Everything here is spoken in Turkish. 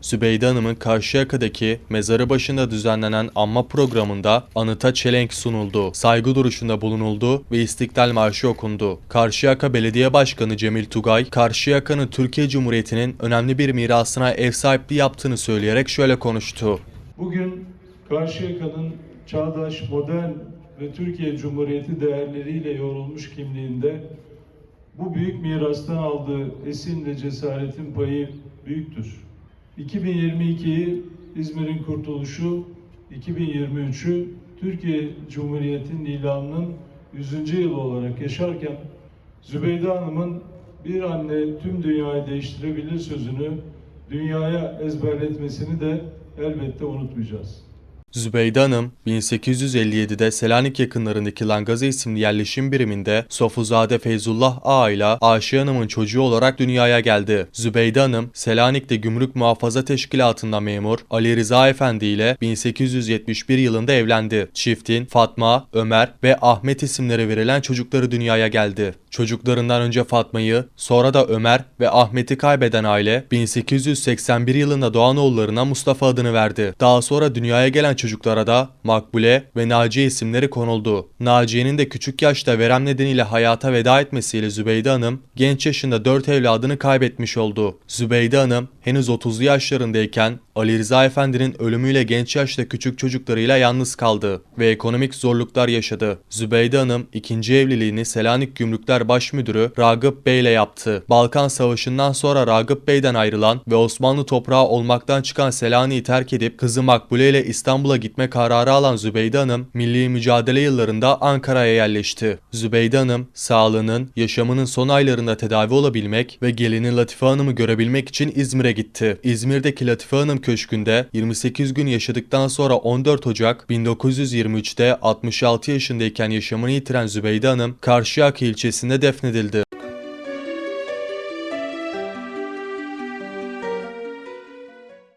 Zübeyde Hanım'ın Karşıyaka'daki mezarı başında düzenlenen anma programında anıta çelenk sunuldu, saygı duruşunda bulunuldu ve İstiklal Marşı okundu. Karşıyaka Belediye Başkanı Cemil Tugay, Karşıyaka'nın Türkiye Cumhuriyeti'nin önemli bir mirasına ev sahipliği yaptığını söyleyerek şöyle konuştu. Bugün Karşıyaka'nın çağdaş, modern ve Türkiye Cumhuriyeti değerleriyle yoğrulmuş kimliğinde bu büyük mirastan aldığı esin ve cesaretin payı büyüktür. 2022'yi İzmir'in kurtuluşu, 2023'ü Türkiye Cumhuriyeti'nin ilanının 100. yılı olarak yaşarken Zübeyde Hanım'ın bir anne tüm dünyayı değiştirebilir sözünü dünyaya ezberletmesini de elbette unutmayacağız. Zübeyde Hanım 1857'de Selanik yakınlarındaki Langazi isimli yerleşim biriminde Sofuzade Feyzullah Ağa ile Aşiye Hanım'ın çocuğu olarak dünyaya geldi. Zübeyde Hanım Selanik'te Gümrük Muhafaza Teşkilatı'nda memur Ali Rıza Efendi ile 1871 yılında evlendi. Çiftin Fatma, Ömer ve Ahmet isimleri verilen çocukları dünyaya geldi. Çocuklarından önce Fatma'yı, sonra da Ömer ve Ahmet'i kaybeden aile 1881 yılında doğan oğullarına Mustafa adını verdi. Daha sonra dünyaya gelen çocuklara da Makbule ve Naciye isimleri konuldu. Naciye'nin de küçük yaşta verem nedeniyle hayata veda etmesiyle Zübeyde Hanım genç yaşında 4 evladını kaybetmiş oldu. Zübeyde Hanım henüz 30'lu yaşlarındayken Ali Rıza Efendi'nin ölümüyle genç yaşta küçük çocuklarıyla yalnız kaldı ve ekonomik zorluklar yaşadı. Zübeyde Hanım ikinci evliliğini Selanik Gümrükler Baş Müdürü Ragıp Bey ile yaptı. Balkan Savaşı'ndan sonra Ragıp Bey'den ayrılan ve Osmanlı toprağı olmaktan çıkan Selanik'i terk edip kızı Makbule ile İstanbul'a gitme kararı alan Zübeyde Hanım, milli mücadele yıllarında Ankara'ya yerleşti. Zübeyde Hanım, sağlığının, yaşamının son aylarında tedavi olabilmek ve gelini Latife Hanım'ı görebilmek için İzmir'e gitti. İzmir'deki Latife Hanım Köşkü'nde 28 gün yaşadıktan sonra 14 Ocak 1923'te 66 yaşındayken yaşamını yitiren Zübeyde Hanım, Karşıyaka ilçesinde defnedildi.